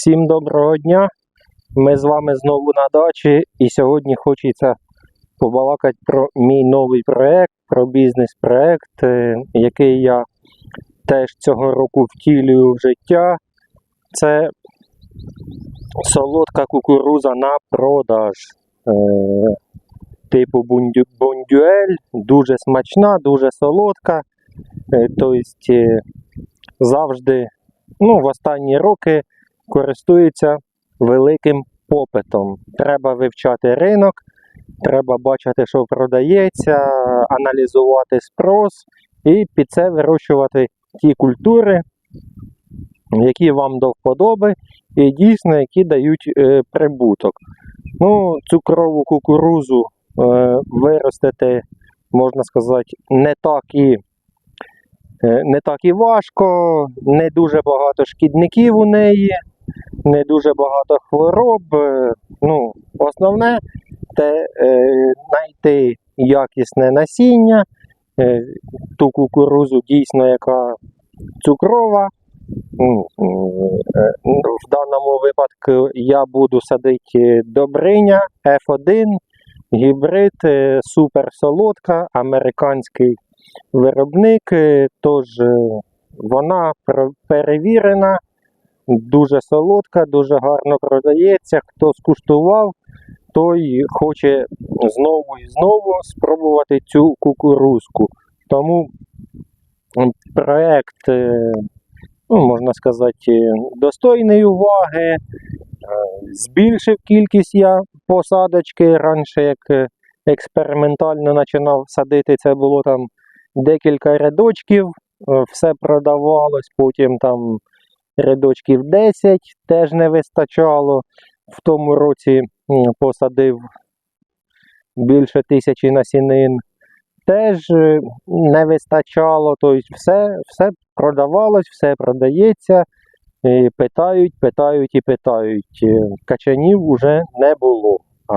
Всім доброго дня. Ми з вами знову на дачі, і сьогодні хочеться побалакати про мій новий проект, про бізнес-проект, е, який я теж цього року втілюю в життя. Це солодка кукуруза на продаж. Е, Типу бондюель, дуже смачна, дуже солодка. Е, Тобто завжди, ну, в останні роки користується великим попитом. Треба вивчати ринок, треба бачити, що продається, аналізувати спрос і під це вирощувати ті культури, які вам до вподоби, і дійсно, які дають е, прибуток. Ну, цукрову кукурузу е, виростити, можна сказати, не так і Е, не так і важко, не дуже багато шкідників у неї, не дуже багато хвороб. Е, Ну, основне це е, знайти якісне насіння, е, ту кукурузу дійсно, яка цукрова. В даному випадку я буду садити добриня F1, гібрид, суперсолодка, американський виробник, тож вона перевірена, дуже солодка, дуже гарно продається. Хто скуштував, той хоче знову і знову спробувати цю кукурузку. Тому проект, е, ну, можна сказати, достойний уваги. Е, Збільшив кількість я посадочки раніше, як е, експериментально починав садити, це було там декілька рядочків, все продавалось, потім там рядочків 10 теж не вистачало. В тому році посадив більше тисячі насінин. Теж е, не вистачало, тобто все, все продавалось, все продається. І питають, питають і питають. Е, Качанів вже не було. А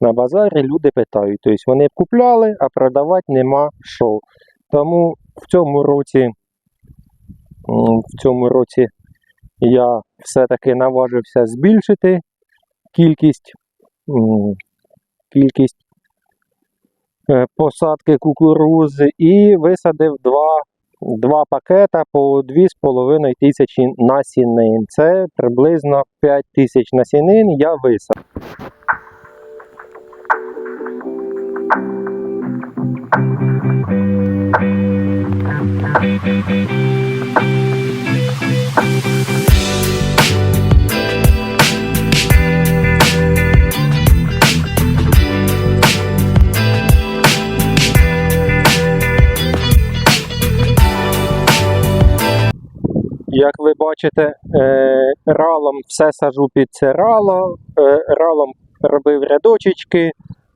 на базарі люди питають. Тобто вони купляли, а продавати нема що. Тому в цьому році, в цьому році я все-таки наважився збільшити кількість, кількість е, посадки кукурузи і висадив два, два пакета по 2,5 тисячі насінин. Це приблизно 5 тисяч насінин я висадив. Як ви бачите, е, ралом все сажу під це рало. Е, ралом робив рядочечки,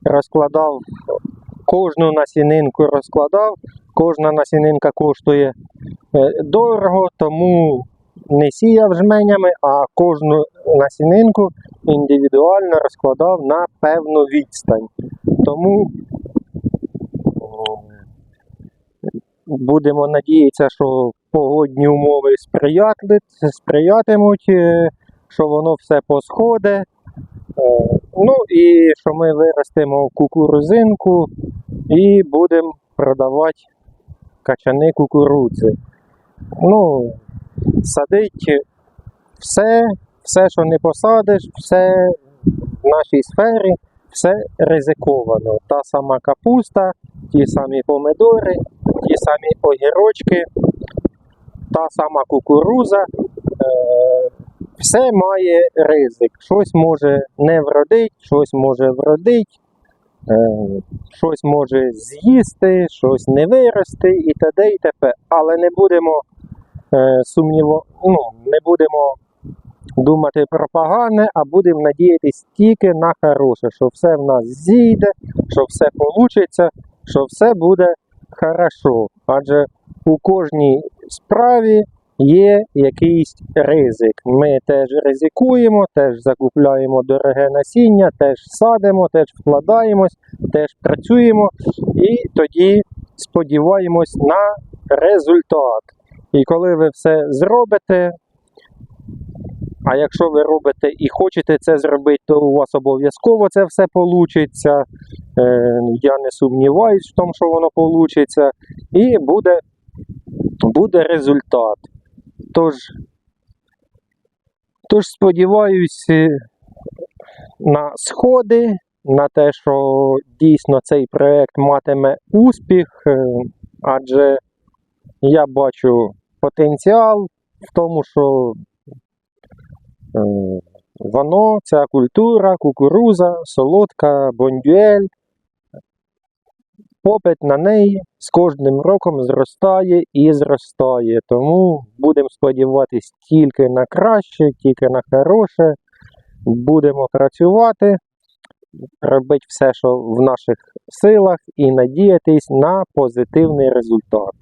розкладав кожну насінинку розкладав. Кожна насінинка коштує е, дорого, тому не сіяв жменями, а кожну насінинку індивідуально розкладав на певну відстань. Тому будемо надіятися, що погодні умови сприятимуть, е, що воно все посходить. Е, Ну і що ми виростемо кукурузинку і будемо продавати качани кукурудзи. Ну, садить все, все, що не посадиш, все в нашій сфері, все ризиковано. Та сама капуста, ті самі помидори, ті самі огірочки, та сама кукуруза. Е, все має ризик. Щось може не вродить, щось може вродить, е, щось може з'їсти, щось не вирости і т.д. і т.п. Але не будемо е, сумніво, ну, не будемо думати про погане, а будемо надіятися тільки на хороше, що все в нас зійде, що все вийде, що все буде хорошо. Адже у кожній справі є якийсь ризик. Ми теж ризикуємо, теж закупляємо дороге насіння, теж садимо, теж вкладаємось, теж працюємо і тоді сподіваємось на результат. І коли ви все зробите, А якщо ви робите і хочете це зробити, то у вас обов'язково це все вийде. Я не сумніваюсь в тому, що воно вийде. І буде, буде результат. Тож, тож сподіваюсь е, на сходи, на те, що дійсно цей проект матиме успіх, е, адже я бачу потенціал в тому, що е, воно, ця культура, кукуруза, солодка, бондюель, попит на неї з кожним роком зростає і зростає. Тому будемо сподіватися тільки на краще, тільки на хороше. Будемо працювати, робити все, що в наших силах, і надіятись на позитивний результат.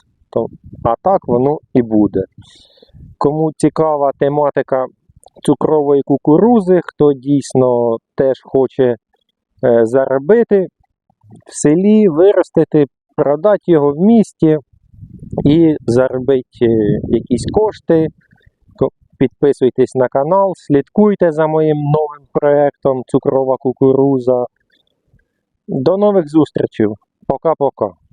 А так воно і буде. Кому цікава тематика цукрової кукурузи, хто дійсно теж хоче е, заробити в селі, виростити, продати його в місті і заробити е, якісь кошти. Підписуйтесь на канал, слідкуйте за моїм новим проєктом Цукрова кукуруза. До нових зустрічей. Пока-пока.